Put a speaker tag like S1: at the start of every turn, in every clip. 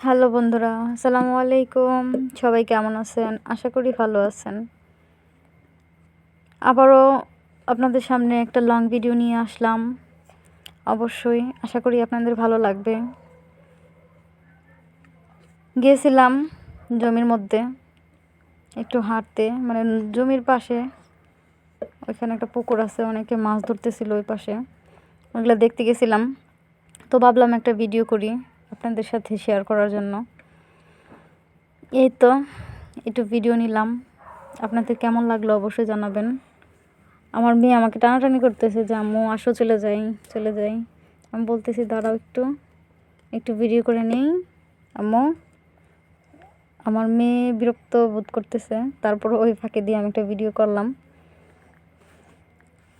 S1: Hello বন্ধুরা, আসসালামু আলাইকুম। সবাই কেমন আছেন? আশা করি ভালো আছেন। আবারও আপনাদের সামনে একটা লং ভিডিও নিয়ে আসলাম। অবশ্যই আশা করি আপনাদের ভালো লাগবে। গিয়েছিলাম জমির মধ্যে, একটু হাঁটতে মানে জমির পাশে, ওইখানে একটা পুকুর আছে, অনেকে মাছ ধরতেছিল ওই পাশে ওইগুলো দেখতে গেছিলাম। তো ভাবলাম একটা ভিডিও করি। আপনাদের সাথে শেয়ার করার জন্য। এই তো একটু ভিডিও নিলাম। আপনাদের কেমন লাগল অবশ্যই জানাবেন। আমার মেয়ে আমাকে টানাটানি করতেছে যে, আম্মু, আসো, চলে যাই চলে যাই। আমি বলতেছি, দাঁড়াও একটু একটু ভিডিও করে নেই। আম্মু, আমার মেয়ে বিরক্ত বোধ করতেছে। তারপর ওই ফাঁকে দিয়ে আমি একটা ভিডিও করলাম।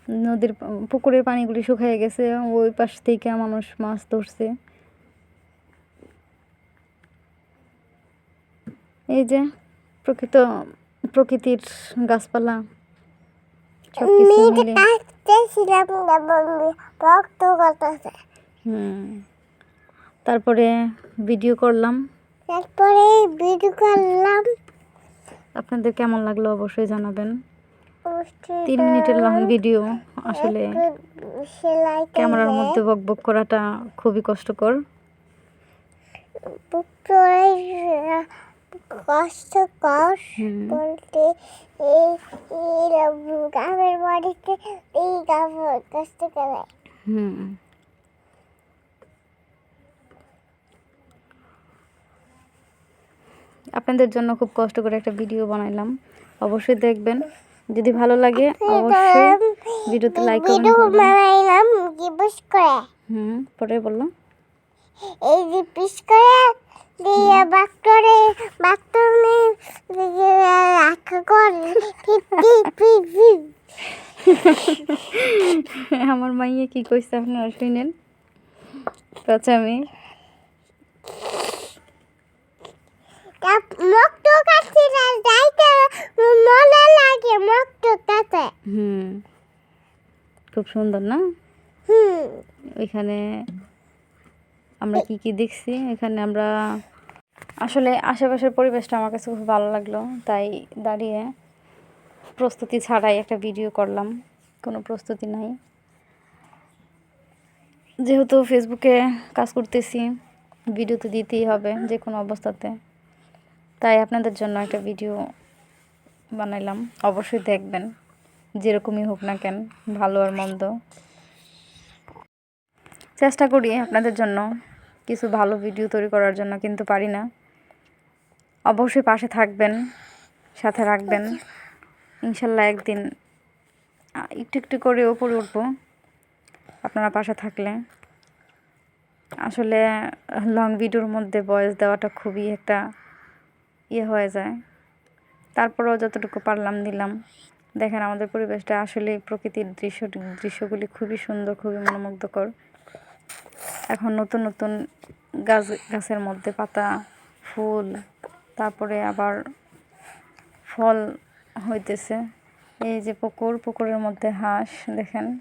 S1: নদীর পুকুরের পানিগুলি শুকিয়ে গেছে, ওই পাশ থেকে মানুষ মাছ ধরছে। এই যে প্রকৃত প্রকৃতির গাছপালা সব কিছু মিলে। হুম। তারপরে ভিডিও করলাম।
S2: তারপরে ভিডিও করলাম।
S1: আপনাদের কেমন লাগল অবশ্যই জানাবেন। তিন মিনিটের লং ভিডিও আসলে ক্যামেরার মধ্যে বক বক করাটা খুবই কষ্টকর।
S2: কষ্টকর। বলতে এই গ্রামের বাড়িতে এই কষ্ট করে
S1: হুম। আপনাদের জন্য খুব কষ্ট করে একটা ভিডিও বানাইলাম। অবশ্যই দেখবেন। যদি ভালো লাগে অবশ্যই ভিডিওতে লাইক করবেন। হুম পরে বললাম।
S2: এই যে পিস করে দিয়ে বাক্তরে বাক্তরে রাখা করে ফিফটি ফিফটি।
S1: আমার মাইয়ে কি কইছে আপনারা শুনেন? আচ্ছা আমি
S2: মক্ত কাছে যাইতে মনে লাগে মক্ত কাছে।
S1: হুম। খুব সুন্দর না?
S2: হুম।
S1: ওইখানে আমরা কি কি দেখছি? এখানে আমরা আসলে আশেপাশের পরিবেশটা আমার কাছে খুব ভালো লাগল, তাই দাঁড়িয়ে প্রস্তুতি ছাড়াই একটা ভিডিও করলাম। কোনো প্রস্তুতি নাই। যেহেতু ফেসবুকে কাজ করতেছি ভিডিও তো দিতেই হবে যে কোনো অবস্থাতে। তাই আপনাদের জন্য একটা ভিডিও বানাইলাম। অবশ্যই দেখবেন, যেরকমই হোক না কেন, ভালো আর মন্দ। চেষ্টা করি আপনাদের জন্য। কিছু ভালো ভিডিও তৈরি করার জন্য কিন্তু পারি না। অবশ্যই পাশে থাকবেন সাথে রাখবেন। ইনশাল্লাহ একদিন একটু একটু করে ওপরে উঠবো। আপনারা পাশে থাকলে। আসলে লং ভিডিওর মধ্যে ভয়েস দেওয়াটা খুবই একটা ইয়ে হয়ে যায়। তারপরেও যতটুকু পারলাম দিলাম। দেখেন আমাদের পরিবেশটা আসলে প্রকৃতির দৃশ্য দৃশ্যগুলি খুবই সুন্দর খুবই মনোমুগ্ধকর। এখন নতুন নতুন গাছ, গাছের মধ্যে পাতা, ফুল, তারপরে আবার ফল হইতেছে। এই যে পুকুর, পুকুরের মধ্যে হাঁস, দেখেন।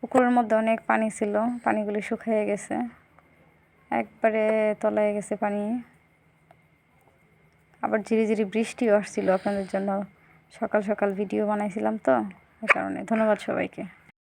S1: পুকুরের মধ্যে অনেক পানি ছিল, পানিগুলি শুকিয়ে গেছে। একবারে তলায় গেছে পানি। আবার ঝিরি ঝিরি বৃষ্টিও আসছিল আপনাদের জন্য। সকাল সকাল ভিডিও বানাইছিলাম তো এই কারণে। ধন্যবাদ সবাইকে।